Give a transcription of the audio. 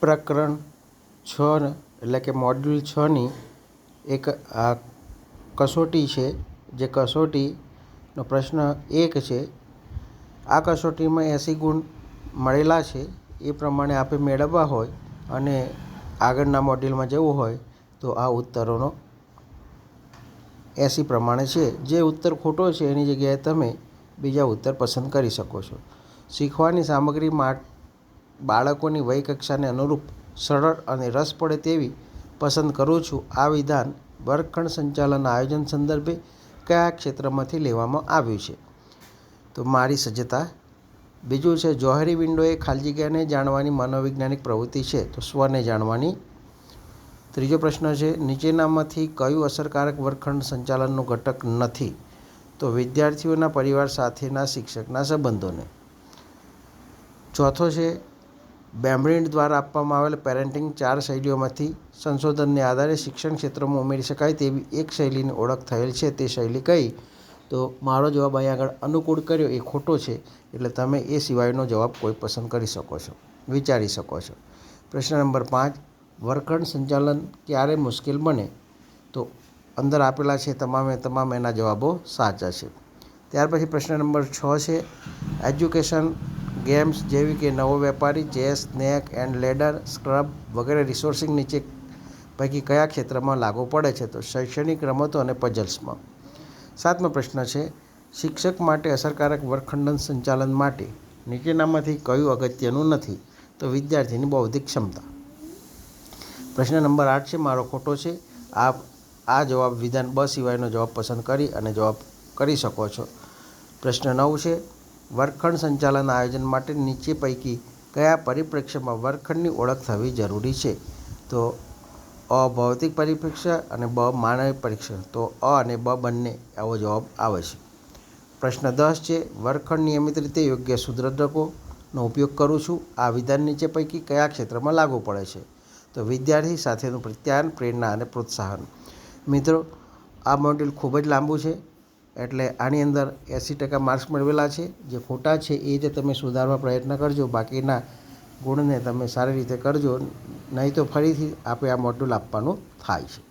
પ્રકરણ છ એટલે કે મોડ્યુલ છની એક, આ કસોટી છે, જે કસોટીનો પ્રશ્ન એક છે, આ કસોટીમાં એંસી ગુણ મળેલા છે, એ પ્રમાણે આપે મેળવવા હોય અને આગળના મોડ્યુલમાં જવું હોય, તો આ ઉત્તરોનો એંસી પ્રમાણે છે. જે ઉત્તર ખોટો છે, એની જગ્યાએ તમે બીજા ઉત્તર પસંદ કરી શકો છો. શીખવાની સામગ્રી મા બાળકોની વય કક્ષાને અનુરૂપ સરળ અને રસ પડે તેવી પસંદ કરું છું. આ વિધાન વર્ગખંડ સંચાલન આયોજન સંદર્ભે કયા ક્ષેત્રમાંથી લેવામાં આવ્યું છે? તો મારી સજ્જતા, બીજું છે, જોહરી વિન્ડો એ ખાલી જગ્યાને જાણવાની મનોવૈજ્ઞાનિક પ્રવૃત્તિ છે? તો સ્વને જાણવાની. ત્રીજો પ્રશ્ન છે, નીચેનામાંથી કયું અસરકારક વર્ગખંડ સંચાલનનું ઘટક નથી? તો વિદ્યાર્થીઓના પરિવાર સાથેના શિક્ષકના સંબંધોને. ચોથો છે બેમ્બ્રિન્ડ દ્વારા આપવામાં આવેલ પેરેન્ટિંગ ચાર શૈલીઓમાંથી સંશોધનને આધારે શિક્ષણ ક્ષેત્રમાં ઉમેરી શકાય તેવી એક શૈલીની ઓળખ થયેલ છે, તે શૈલી કઈ? તો મારો જવાબ અહીં આગળ અનુકૂળ કર્યો, એ ખોટો છે, એટલે તમે એ સિવાયનો જવાબ કોઈ પસંદ કરી શકો છો, વિચારી શકો છો. પ્રશ્ન નંબર પાંચ વર્ગખંડ સંચાલન ક્યારે મુશ્કેલ બને? તો અંદર આપેલા છે તમામે તમામ એના જવાબો સાચા છે. ત્યાર પછી પ્રશ્ન નંબર છ છે, એજ્યુકેશન ગેમ્સ જેવી કે નવો વેપારી, chess, snake and ladder, scrub વગેરે રિસોર્સિંગ નીચે પૈકી કયા ક્ષેત્રમાં લાગુ પડે છે? તો શૈક્ષણિક રમતો અને પઝલ્સમાં સાતમો પ્રશ્ન છે, શિક્ષક માટે અસરકારક વર્ગખંડન સંચાલન માટે નીચેનામાંથી કયું અગત્યનું નથી? તો વિદ્યાર્થીની બૌદ્ધિક ક્ષમતા. પ્રશ્ન નંબર આઠ છે, મારો ખોટો છે. આપ આ જવાબ વિધાન બ સિવાયનો જવાબ પસંદ કરી અને જવાબ કરી શકો છો. પ્રશ્ન નવ છે વર્ગખંડ સંચાલન આયોજન માટે નીચે પૈકી કયા પરિપ્રેક્ષ્યમાં વર્ગખંડની ઓળખ થવી જરૂરી છે? તો અ ભૌતિક પરિપ્રેક્ષ્ય અને બ માનવ પરીક્ષણ તો અ અને બ બંને આવો જવાબ આવે છે. પ્રશ્ન દસ છે, વર્ગખંડ નિયમિત રીતે યોગ્ય સુદ્રઢકોનો ઉપયોગ કરું છું. આ વિધાન નીચે પૈકી કયા ક્ષેત્રમાં લાગુ પડે છે? તો વિદ્યાર્થી સાથેનું પ્રત્યાયન, પ્રેરણા અને પ્રોત્સાહન. મિત્રો, આ મોડ્યુલ ખૂબ જ લાંબુ છે. એટલે આની અંદર એંસી ટકા માર્ક્સ મેળવેલા છે. જે ખોટા છે એ જે તમે સુધારવા પ્રયત્ન કરજો. બાકીના ગુણને તમે સારી રીતે કરજો. નહીં તો ફરીથી આપણે આ મોડ્યુલ આપવાનું થાય છે.